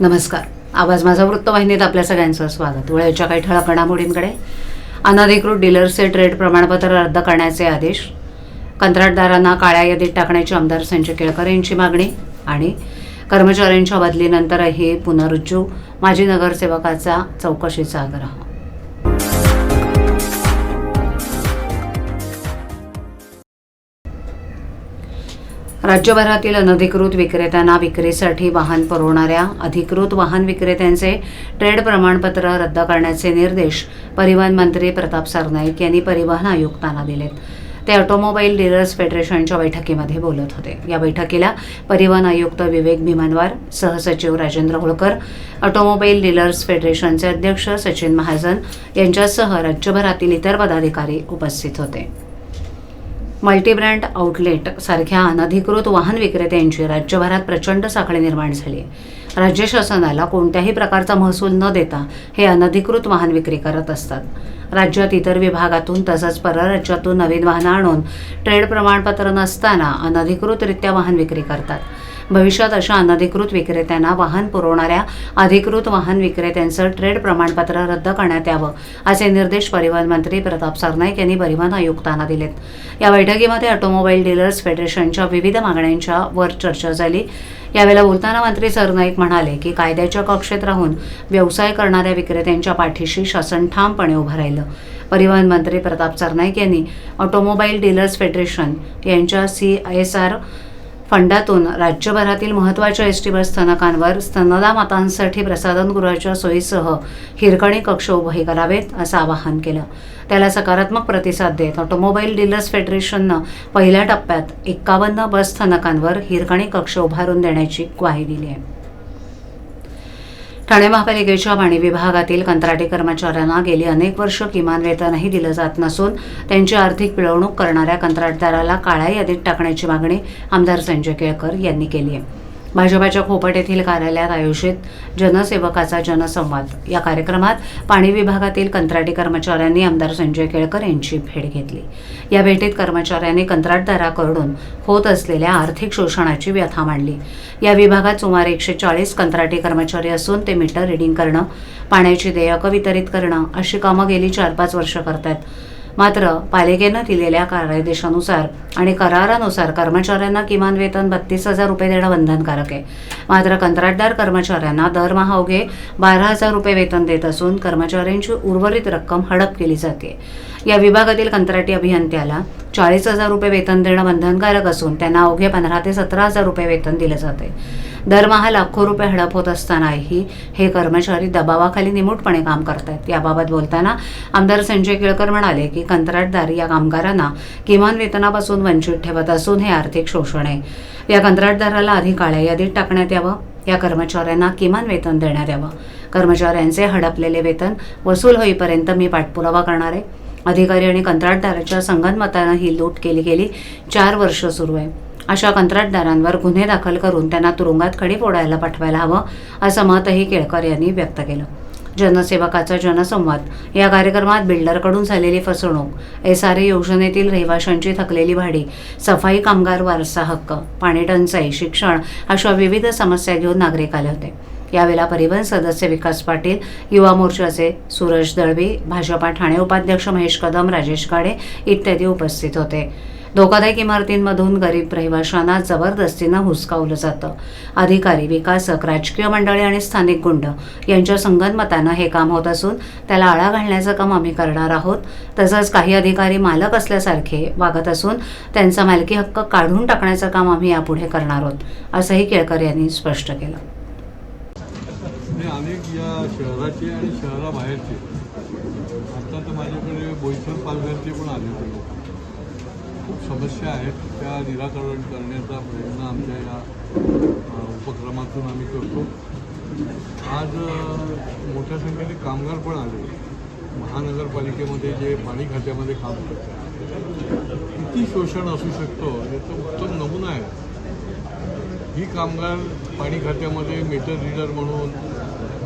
नमस्कार. आवाज माझा वृत्तवाहिनीत आपल्या सगळ्यांचं स्वागत. वेळेच्या काही ठळक घडामोडींकडे अनधिकृत डीलर्सचे ट्रेड प्रमाणपत्र रद्द करण्याचे आदेश कंत्राटदारांना काळ्या यादीत टाकण्याची आमदार संजय केळकर यांची मागणी आणि कर्मचाऱ्यांच्या बदलीनंतरही पुनरुज्जू माजी नगरसेवकाचा चौकशीचा आग्रह. राज्यभरातील अनधिकृत विक्रेत्यांना विक्रीसाठी वाहन पुरवणाऱ्या अधिकृत वाहन विक्रेत्यांचे ट्रेड प्रमाणपत्र रद्द करण्याचे निर्देश परिवहन मंत्री प्रताप सरनाईक यांनी परिवहन आयुक्तांना दिलेत. ते ऑटोमोबाईल डीलर्स फेडरेशनच्या बैठकीमध्ये बोलत होते. या बैठकीला परिवहन आयुक्त विवेक भीमनवार सहसचिव राजेंद्र होळकर ऑटोमोबाईल डीलर्स फेडरेशनचे अध्यक्ष सचिन महाजन यांच्यासह राज्यभरातील इतर पदाधिकारी उपस्थित होते. मल्टीब्रँड आउटलेट सारख्या अनधिकृत वाहन विक्रेत्यांची राज्यभरात प्रचंड साखळी निर्माण झाली आहे. राज्य शासनाला कोणत्याही प्रकारचा महसूल न देता हे अनधिकृत वाहन विक्री करत असतात. राज्यात इतर विभागातून तसंच परराज्यातून नवीन वाहनं आणून ट्रेड प्रमाणपत्र नसताना अनधिकृतरित्या वाहन विक्री करतात. भविष्यात अशा अनधिकृत विक्रेत्यांना वाहन पुरवणाऱ्या अधिकृत वाहन विक्रेत्यांचं ट्रेड प्रमाणपत्र रद्द करण्यात यावं असे निर्देश परिवहन मंत्री प्रताप सरनाईक यांनी परिवहन आयुक्तांना दिलेत. या बैठकीमध्ये ऑटोमोबाईल डीलर्स फेडरेशनच्या विविध मागण्यांच्या वर चर्चा झाली. यावेळेला बोलताना मंत्री सरनाईक म्हणाले की कायद्याच्या कक्षेत राहून व्यवसाय करणाऱ्या विक्रेत्यांच्या पाठीशी शासन ठामपणे उभं राहिलं. परिवहन मंत्री प्रताप सरनाईक यांनी ऑटोमोबाईल डीलर्स फेडरेशन यांच्या सी एस आर फंडातून राज्यभरातील महत्त्वाच्या एस टी बस स्थानकांवर स्तनदा मातांसाठी प्रसाधनगृहाच्या सोयीसह हिरकणी कक्ष उभे करावेत असं आवाहन केलं. त्याला सकारात्मक प्रतिसाद देत ऑटोमोबाईल डीलर्स फेडरेशननं पहिल्या टप्प्यात एक्कावन्न बस स्थानकांवर हिरकणी कक्ष उभारून देण्याची ग्वाही दिली आहे. ठाणे महापालिकेच्या पाणी विभागातील कंत्राटी कर्मचाऱ्यांना गेली अनेक वर्ष किमान वेतनही दिलं जात नसून त्यांची आर्थिक पिळवणूक करणाऱ्या कंत्राटदाराला काळ्या यादीत टाकण्याची मागणी आमदार संजय केळकर यांनी केली आहे. भाजपाच्या खोपट येथील कार्यालयात आयोजित जनसेवकाचा जनसंवाद. या कार्यक्रमात पाणी विभागातील कंत्राटी कर्मचाऱ्यांनी आमदार संजय केळकर यांची भेट घेतली. या भेटीत कर्मचाऱ्यांनी कंत्राटदाराकडून होत असलेल्या आर्थिक शोषणाची व्यथा मांडली. या विभागात सुमारे एकशे चाळीस कंत्राटी कर्मचारी असून ते मीटर रिडिंग करणं पाण्याची देयकं वितरित करणं अशी कामं गेली चार पाच वर्ष करतात. मात्र पालिकेनं दिलेल्या कार्यादेशानुसार आणि करारानुसार कर्मचाऱ्यांना किमान वेतन बत्तीस हजार रुपये देणं बंधनकारक आहे. मात्र कंत्राटदार कर्मचाऱ्यांना दरमहा अवघे बारा हजार रुपये वेतन देत असून कर्मचाऱ्यांची उर्वरित रक्कम हडप केली जाते. या विभागातील कंत्राटी अभियंत्याला चाळीस हजार रुपये वेतन देणं बंधनकारक असून त्यांना अवघे पंधरा ते सतरा हजार रुपये वेतन दिलं जाते दरमहा लाखो रुपये हडप होत असतानाही हे कर्मचारी दबावाखाली निमूटपणे काम करतायत. याबाबत बोलताना आमदार संजय केळकर म्हणाले की कंत्राटदार या कामगारांना किमान वेतनापासून वंचित ठेवत असून हे आर्थिक शोषण आहे. या कंत्राटदाराला आधी काळ्या यादीत टाकण्यात यावं. या कर्मचाऱ्यांना किमान वेतन देण्यात यावं. कर्मचाऱ्यांचे हडपलेले वेतन वसूल होईपर्यंत मी पाठपुरावा करणार आहे. अधिकारी आणि कंत्राटदाराच्या संगनमतानं ही लूट केली गेली. चार वर्ष सुरू आहे. अशा कंत्राटदारांवर गुन्हे दाखल करून त्यांना तुरुंगात खडी फोडायला पाठवायला हवं असं मतही केळकर यांनी व्यक्त केलं. जनसेवकाचा जनसंवाद या कार्यक्रमात बिल्डरकडून झालेली फसवणूक एस आर ए योजनेतील रहिवाशांची थकलेली भाडी सफाई कामगार वारसा हक्क पाणी टंचाई शिक्षण अशा विविध समस्या घेऊन नागरिक आले होते. यावेळेला परिवहन सदस्य विकास पाटील युवा मोर्चाचे सूरज दळवी भाजपा ठाणे उपाध्यक्ष महेश कदम राजेश काडे इत्यादी उपस्थित होते. धोकादायक इमारतींमधून गरीब रहिवाशांना जबरदस्तीनं हुसकावलं जातं. अधिकारी विकासक राजकीय मंडळी आणि स्थानिक गुंड यांच्या संगनमतानं हे काम होत असून त्याला आळा घालण्याचं काम आम्ही करणार आहोत. तसंच काही अधिकारी मालक असल्यासारखे वागत असून त्यांचा मालकी हक्क काढून टाकण्याचं काम आम्ही यापुढे करणार आहोत असंही केळकर यांनी स्पष्ट केलं. अनेक या शहराचे आणि शहराबाहेरचे आता तर माझ्याकडे बोईसर पालघरचे पण आले होते. लोक समस्या आहेत त्या निराकरण करण्याचा प्रयत्न आमच्या या उपक्रमातून आम्ही करतो. आज मोठ्या संख्येने कामगार पण आले. महानगरपालिकेमध्ये जे पाणी खात्यामध्ये काम करतात. किती शोषण असू शकतं याचा उत्तम नमुना आहे. ही कामगार पाणी खात्यामध्ये मीटर रिडर म्हणून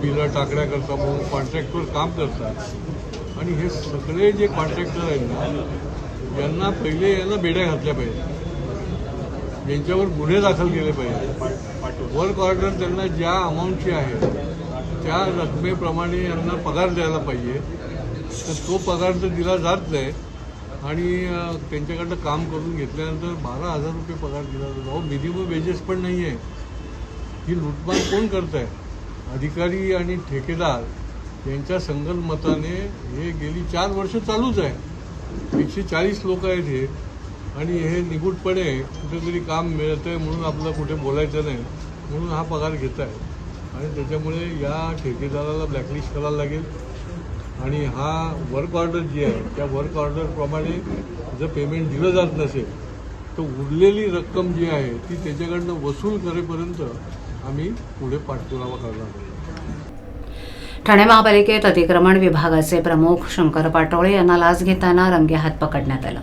बिलं टाकण्याकरता म्हणून कॉन्ट्रॅक्टवर काम करतात. आणि हे सगळे जे कॉन्ट्रॅक्टर आहेत ना यांना पहिले यांना बेड्या घातल्या पाहिजे. यांच्यावर गुन्हे दाखल केले पाहिजे. वर्क ऑर्डर त्यांना ज्या अमाऊंटची आहे त्या रकमेप्रमाणे यांना पगार द्यायला पाहिजे. तर तो पगार तर दिला जात नाही. आणि त्यांच्याकडनं काम करून घेतल्यानंतर बारा हजार रुपये पगार दिला जातो. अहो मिनिमम वेजेस पण नाही आहे ही लुटमार कोण करत आहे अधिकारी आणि ठेकेदार यांच्या संगनमताने हे गेली चार वर्ष चालूच आहे. एकशे चाळीस लोक आहेत हे. आणि हे निगूटपणे कुठेतरी काम मिळत आहे म्हणून आपलं कुठे बोलायचं नाही. म्हणून हा पगार घेत आहे आणि त्याच्यामुळे या ठेकेदाराला ब्लॅकलिस्ट करायला लागेल. आणि हा वर्क ऑर्डर जी आहे त्या वर्क ऑर्डरप्रमाणे जर पेमेंट दिलं जात नसेल तर उरलेली रक्कम जी आहे ती त्याच्याकडनं वसूल करेपर्यंत आम्ही पुढे पाठपुरावा करणार आहोत. ठाणे महापालिकेत अतिक्रमण विभागाचे प्रमुख शंकर पाटोळे यांना लाच घेताना रंगेहात पकडण्यात आलं.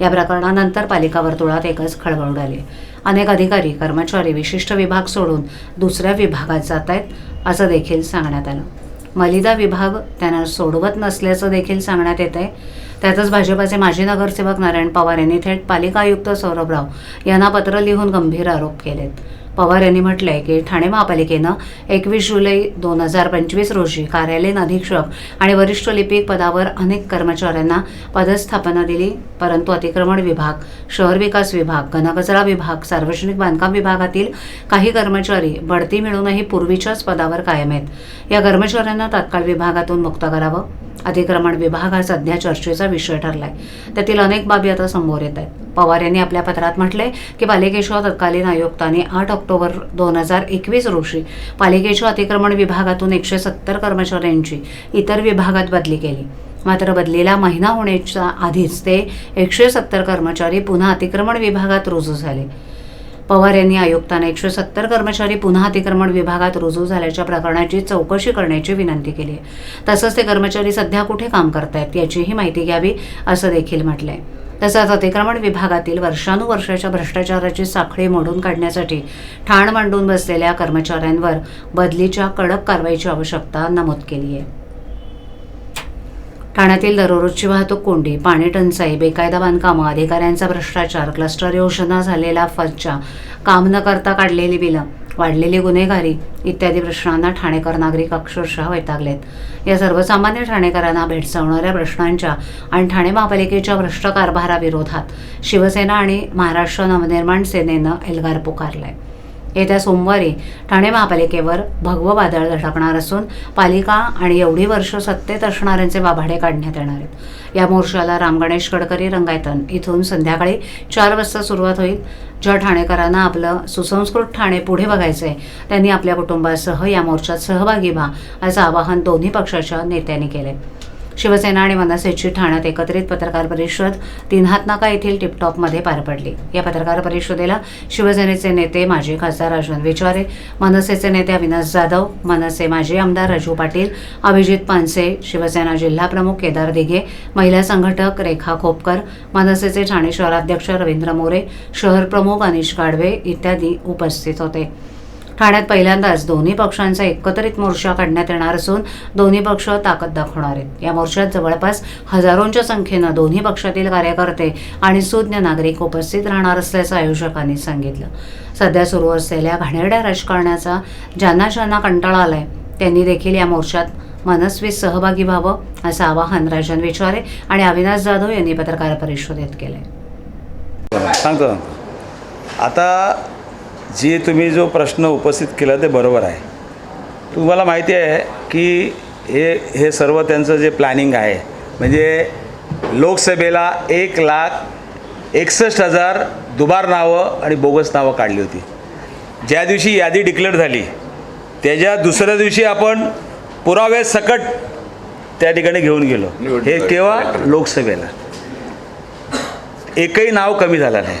या प्रकरणानंतर पालिका वर्तुळात एकच खळबळ उडाली. अनेक अधिकारी कर्मचारी विशिष्ट विभाग सोडून दुसऱ्या विभागात जात आहेत असं देखील सांगण्यात आलं. मलिदा विभाग त्यांना सोडवत नसल्याचं देखील सांगण्यात येत आहे त्यातच भाजपाचे माजी नगरसेवक नारायण पवार यांनी थेट पालिका आयुक्त सौरभ राव यांना पत्र लिहून गंभीर आरोप केलेत. पवार यांनी म्हटलंय की ठाणे महापालिकेनं एकवीस जुलै दोन हजार पंचवीस रोजी कार्यालयीन अधीक्षक आणि वरिष्ठ लिपिक पदावर अनेक कर्मचाऱ्यांना पदस्थापना दिली परंतु अतिक्रमण विभाग शहर विकास विभाग घनकचरा विभाग सार्वजनिक बांधकाम विभागातील काही कर्मचारी बढती मिळूनही पूर्वीच्याच पदावर कायम आहेत. या कर्मचाऱ्यांना तात्काळ विभागातून मुक्त करावं. अतिक्रमण विभाग हा सध्या चर्चेचा विषय ठरलाय. त्यातील अनेक बाबी आता समोर येत आहेत. पवार यांनी आपल्या पत्रात म्हटले की पालिकेच्या तत्कालीन आयुक्तांनी आठ ऑक्टोबर दोन हजार एकवीस रोजी पालिकेच्या अतिक्रमण विभागातून एकशे सत्तर कर्मचाऱ्यांची इतर विभागात बदली केली. मात्र बदलीला महिना होण्याच्या आधीच ते एकशे सत्तर कर्मचारी पुन्हा अतिक्रमण विभागात रुजू झाले. पवार यांनी आयुक्तांना एकशे सत्तर कर्मचारी पुन्हा अतिक्रमण विभागात रुजू झाल्याच्या प्रकरणाची चौकशी करण्याची विनंती केली आहे. तसंच ते कर्मचारी सध्या कुठे काम करतायत याचीही माहिती घ्यावी असं देखील म्हटलंय. तसंच अतिक्रमण विभागातील वर्षानुवर्षाच्या भ्रष्टाचाराची साखळी मोडून काढण्यासाठी ठाण मांडून बसलेल्या कर्मचाऱ्यांवर बदलीच्या कडक कारवाईची आवश्यकता नमूद केली आहे. ठाण्यातील दररोजची वाहतूक कोंडी पाणी टंचाई बेकायदा बांधकामं अधिकाऱ्यांचा भ्रष्टाचार क्लस्टर योजना झालेला फज्जा काम न करता काढलेली बिलं वाढलेली गुन्हेगारी इत्यादी प्रश्नांना ठाणेकर नागरिक अक्षरशः वैतागलेत. या सर्वसामान्य ठाणेकरांना भेडसावणाऱ्या प्रश्नांच्या आणि ठाणे महापालिकेच्या भ्रष्ट कारभाराविरोधात शिवसेना आणि महाराष्ट्र नवनिर्माण सेनेनं एल्गार पुकारलाय. येत्या सोमवारी ठाणे महापालिकेवर भगवं वादळ धडकणार असून पालिका आणि एवढी वर्ष सत्तेत असणाऱ्यांचे वाभाडे काढण्यात येणार आहेत. या मोर्चाला राम गणेश गडकरी रंगायतन. इथून संध्याकाळी चार वाजता सुरुवात होईल. ज्या ठाणेकरांना आपलं सुसंस्कृत ठाणे पुढे बघायचंय त्यांनी आपल्या कुटुंबासह या मोर्चात सहभागी व्हा असं आवाहन दोन्ही पक्षाच्या नेत्यांनी केले शिवसेना आणि मनसेची ठाण्यात एकत्रित पत्रकार परिषद तिन्हातनाका येथील टिपटॉपमध्ये पार पडली. या पत्रकार परिषदेला शिवसेनेचे नेते माजी खासदार अर्जुन विचारे मनसेचे नेते अविनाश जाधव मनसे माजी आमदार राजू पाटील अभिजित पानसे शिवसेना जिल्हा प्रमुख केदार दिघे महिला संघटक रेखा खोपकर मनसेचे ठाणे शहराध्यक्ष रवींद्र मोरे शहर प्रमुख अनिश गाडवे इत्यादी उपस्थित होते. ठाण्यात पहिल्यांदाच दोन्ही पक्षांचा एकत्रित मोर्चा काढण्यात येणार असून दोन्ही पक्ष ताकद दाखवणार आहेत. या मोर्चात जवळपास हजारोंच्या संख्येनं दोन्ही पक्षातील कार्यकर्ते आणि सुज्ञ नागरिक उपस्थित राहणार असल्याचं आयोजकांनी सांगितलं. सध्या सुरू असलेल्या घाणेरड्या राजकारणाचा ज्यांना ज्यांना कंटाळा आलाय त्यांनी देखील या मोर्चात मनस्वी सहभागी व्हावं असं आवाहन राजन विचारे आणि अविनाश जाधव यांनी पत्रकार परिषदेत केलंय. सांगतो. आता जे तुम्ही जो प्रश्न उपस्थित केला ते बरोबर आहे. तुम्हाला माहिती आहे की हे हे सर्व त्यांचं जे प्लॅनिंग आहे म्हणजे लोकसभेला एक लाख एकसष्ट हजार दुबार नावं आणि बोगस नावं काढली होती. ज्या दिवशी यादी डिक्लेअर झाली त्याच्या दुसऱ्या दिवशी आपण पुरावे सकट त्या ठिकाणी घेऊन गेलो. हे केव्हा? लोकसभेला. एकही नाव कमी झालं नाही.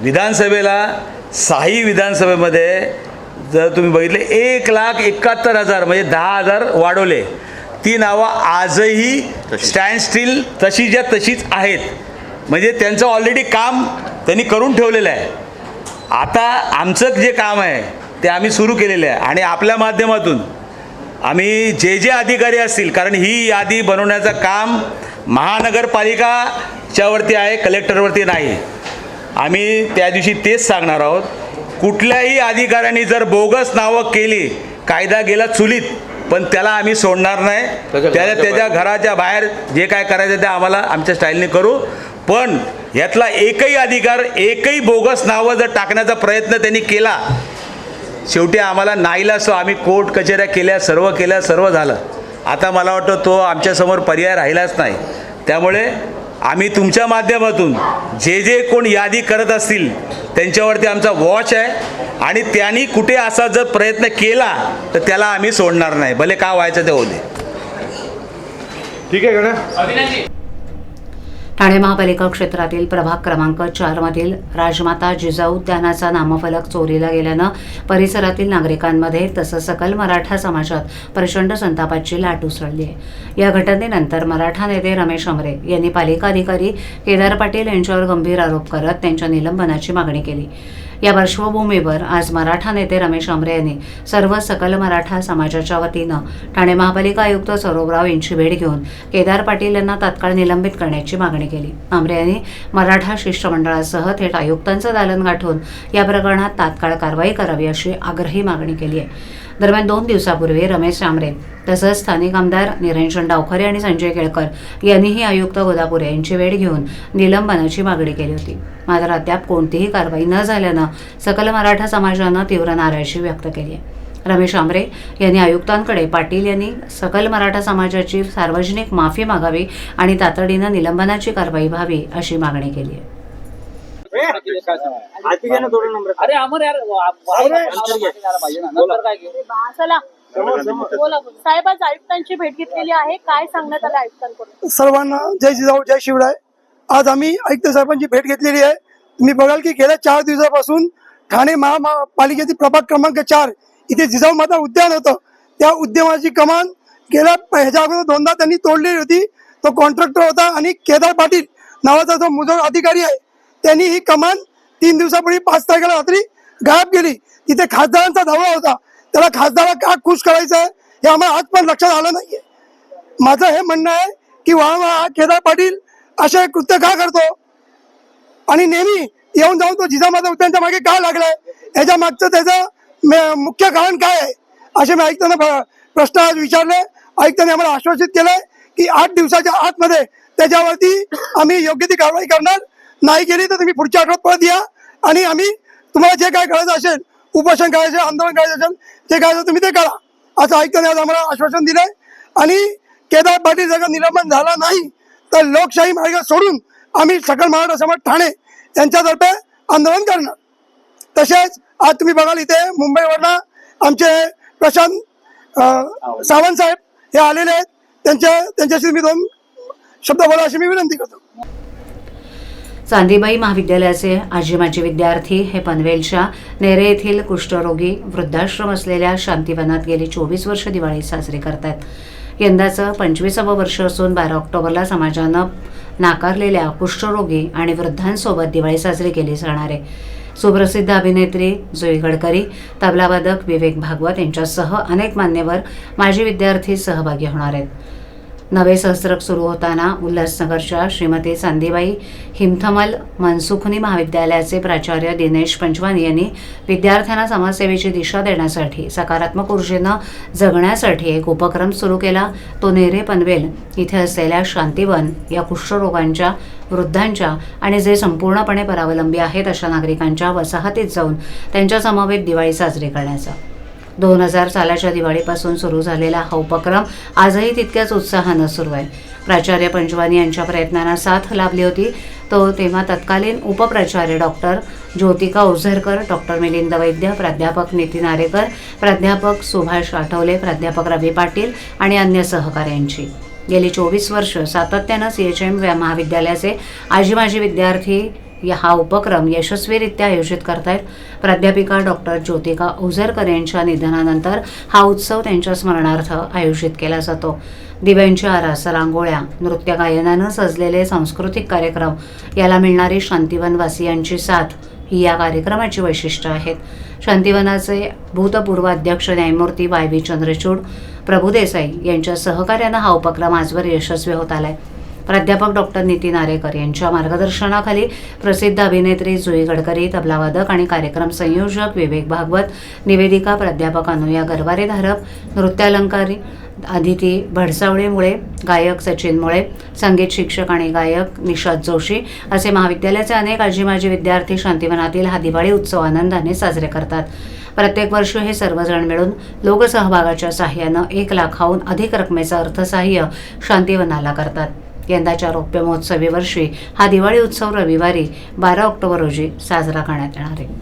विधानसभेला साही विधानसभेमध्ये जर तुम्ही बघितले एक लाख एकाहत्तर हजार म्हणजे दहा हजार वाढवले. ती नावं आजही स्टँड स्टील तशीच्या तशीच आहेत. म्हणजे त्यांचं ऑलरेडी काम त्यांनी करून ठेवलेलं आहे. आता आमचं जे काम आहे ते आम्ही सुरू केलेलं आहे. आणि आपल्या माध्यमातून आम्ही जे जे अधिकारी असतील कारण ही यादी बनवण्याचं काम महानगरपालिकाच्यावरती आहे कलेक्टरवरती नाही. आम्ही त्या दिवशी तेच सांगणार आहोत. कुठल्याही अधिकाऱ्यांनी जर बोगस नावं केली कायदा गेला चुलीत पण त्याला आम्ही सोडणार नाही. त्याच्या त्याच्या घराच्या बाहेर जे काय करायचं ते आम्हाला आमच्या स्टाईलने करू. पण यातला एकही अधिकार एकही बोगस नावं जर टाकण्याचा प्रयत्न त्यांनी केला शेवटी आम्हाला नाईला असो आम्ही कोर्ट कचेऱ्या केल्या सर्व केल्या सर्व झालं. आता मला वाटतं तो आमच्यासमोर पर्याय राहिलाच नाही. त्यामुळे आम्ही तुमच्या माध्यमातून जे जे कोण यादी करत असतील त्यांच्यावरती आमचा वॉच आहे. आणि त्यांनी कुठे असा जर प्रयत्न केला तर त्याला आम्ही सोडणार नाही. भले का व्हायचं ते दे. ठीक आहे गण्या ठाणे महापालिका क्षेत्रातील प्रभाग क्रमांक चारमधील राजमाता जिजाऊ उद्यानाचा नामफलक चोरीला गेल्यानं परिसरातील नागरिकांमध्ये तसंच सकल मराठा समाजात प्रचंड संतापाची लाट उसळली आहे. या घटनेनंतर मराठा नेते रमेश अमरे यांनी पालिका अधिकारी केदार पाटील यांच्यावर गंभीर आरोप करत त्यांच्या निलंबनाची मागणी केली. या पार्श्वभूमीवर आज मराठा नेते रमेश आमरे यांनी सर्व सकल मराठा समाजाच्या वतीनं ठाणे महापालिका आयुक्त सौरभराव यांची भेट घेऊन केदार पाटील यांना तात्काळ निलंबित करण्याची मागणी केली. आमरे यांनी मराठा शिष्टमंडळासह थेट आयुक्तांचं दालन गाठून या प्रकरणात तात्काळ कारवाई करावी अशी आग्रही मागणी केली आहे. दरम्यान दोन दिवसापूर्वी रमेश आमरे तसंच स्थानिक आमदार निरंजन डावखरे आणि संजय केळकर यांनीही आयुक्त गोदापुरे यांची वेळ घेऊन निलंबनाची मागणी केली होती. मात्र अद्याप कोणतीही कारवाई न झाल्यानं सकल मराठा समाजानं तीव्र नाराजी व्यक्त केली आहे. रमेश आमरे यांनी आयुक्तांकडे पाटील यांनी सकल मराठा समाजाची सार्वजनिक माफी मागावी आणि तातडीनं निलंबनाची कारवाई व्हावी अशी मागणी केली आहे. अरे अमर यार चला. बोला साहेब आज आयुक्तांची भेट घेतलेली आहे. काय सांगण्यात आलं आयुक्तांकडून? सर्वांना जय जिजाऊ जय शिवराय. आज आम्ही आयुक्त साहेबांची भेट घेतलेली आहे. तुम्ही बघाल की गेल्या चार दिवसापासून ठाणे महापालिकेतील प्रभाग क्रमांक चार इथे जिजाऊ माता उद्यान होतं. त्या उद्यानाची कमान गेल्या ह्याच्या अगोदर दोनदा त्यांनी तोडलेली होती. तो कॉन्ट्रॅक्टर होता आणि केदार पाटील नावाचा जो मुजोर अधिकारी आहे त्यांनी ही कमान तीन दिवसापूर्वी पाच तारखेला रात्री गायब केली. तिथे खासदारांचा धावा होता. त्याला खासदाराला का खुश करायचं आहे हे आम्हाला आज पण लक्षात आलं नाहीये. माझं हे म्हणणं आहे की वा केदार पाटील असे कृत्य का करतो? आणि नेहमी येऊन जाऊन तो जिजामाता उद्यानच्या मागे का लागलाय? याच्या मागचं त्याचं मुख्य कारण काय आहे? असे मी आयुक्तांना प्रश्न आज विचारले. आयुक्तांनी आम्हाला आश्वासित केलंय की आठ दिवसाच्या आतमध्ये त्याच्यावरती आम्ही योग्य ती कारवाई करणार. नाही केली तर तुम्ही पुढच्या आठवड्यात परत या. आणि आम्ही तुम्हाला जे काय करायचं असेल उपोषण करायचं आंदोलन करायचं असेल ते करायचं तुम्ही ते करा. असं ऐकताना आज आम्हाला आश्वासन दिलंय. आणि केदार पाटील जर निलंबन झाला नाही तर लोकशाही मार्ग सोडून आम्ही सकल महाराष्ट्र समाज ठाणे यांच्यातर्फे आंदोलन करणार. तसेच आज तुम्ही बघाल इथे मुंबईवरनं आमचे प्रशांत सावंत साहेब हे आलेले आहेत. त्यांच्या त्यांच्याशी मी दोन शब्द बोला अशी मी विनंती करतो. चांदीबाई महाविद्यालयाचे आजी माजी विद्यार्थी हे पनवेलच्या नेरे येथील कुष्ठरोगी वृद्धाश्रम असलेल्या शांतीवनात गेली चोवीस वर्ष दिवाळी साजरी करतात यंदाचं पंचवीसावं वर्ष असून बारा ऑक्टोबरला समाजानं नाकारलेल्या कुष्ठरोगी आणि वृद्धांसोबत दिवाळी साजरी केली जाणार आहे. सुप्रसिद्ध अभिनेत्री जुई गडकरी तबलावादक विवेक भागवत यांच्यासह अनेक मान्यवर माजी विद्यार्थी सहभागी होणार आहेत. नवे सहस्रक सुरू होताना उल्हासनगरच्या श्रीमती संधीबाई हिमथमल मनसुखनी महाविद्यालयाचे प्राचार्य दिनेश पंचवानी यांनी विद्यार्थ्यांना समाजसेवेची दिशा देण्यासाठी सकारात्मक ऊर्जेनं जगण्यासाठी एक उपक्रम सुरू केला. तो नेरे पनवेल इथे असलेल्या शांतीवन या कुष्ठरोगांच्या वृद्धांच्या आणि जे संपूर्णपणे परावलंबी आहेत अशा नागरिकांच्या वसाहतीत जाऊन त्यांच्या समवेत दिवाळी साजरी करण्याचा दोन हजार सालाच्या दिवाळीपासून सुरू झालेला हा उपक्रम आजही तितक्याच उत्साहानं सुरू आहे. प्राचार्य पंचवानी यांच्या प्रयत्नांना साथ लाभली होती. तो तेव्हा तत्कालीन उपप्राचार्य डॉक्टर ज्योतिका ओझरकर डॉक्टर मिलिंद वैद्य प्राध्यापक नितीन आरेकर प्राध्यापक सुभाष आठवले प्राध्यापक रवी पाटील आणि अन्य सहकाऱ्यांची. गेली चोवीस वर्ष सातत्यानं सी एच एम महाविद्यालयाचे आजी माजी विद्यार्थी या हा उपक्रम यशस्वीरित्या आयोजित करतायत. प्राध्यापिका डॉक्टर ज्योतिका ओझरकर यांच्या निधनानंतर हा उत्सव त्यांच्या स्मरणार्थ आयोजित केला जातो. दिव्यांच्या आरास रांगोळ्या नृत्य गायनानं सजलेले सांस्कृतिक कार्यक्रम याला मिळणारी शांतिवनवासियांची साथ ही या कार्यक्रमाची वैशिष्ट्य आहेत. शांतिवनाचे भूतपूर्व अध्यक्ष न्यायमूर्ती वाय व्ही चंद्रचूड प्रभुदेसाई यांच्या सहकार्यानं हा उपक्रम आजवर यशस्वी होत आलाय. प्राध्यापक डॉक्टर नितीन आरेकर यांच्या मार्गदर्शनाखाली प्रसिद्ध अभिनेत्री जुई गडकरी तबलावादक आणि कार्यक्रम संयोजक विवेक भागवत निवेदिका प्राध्यापक अनुया गरवारे धारप नृत्यालंकारी आदिती भडसावळीमुळे गायक सचिन मुळे संगीत शिक्षक आणि गायक निषाद जोशी असे महाविद्यालयाचे अनेक आजी माजी विद्यार्थी शांतिवनातील हा दिवाळी उत्सव आनंदाने साजरे करतात. प्रत्येक वर्षी हे सर्वजण मिळून लोकसहभागाच्या साह्यानं एक लाखाहून अधिक रकमेचं अर्थसहाय्य शांतिवनाला करतात. यंदाच्या रौप्य महोत्सवी वर्षी हा दिवाळी उत्सव रविवारी बारा ऑक्टोबर रोजी साजरा करण्यात येणार आहे.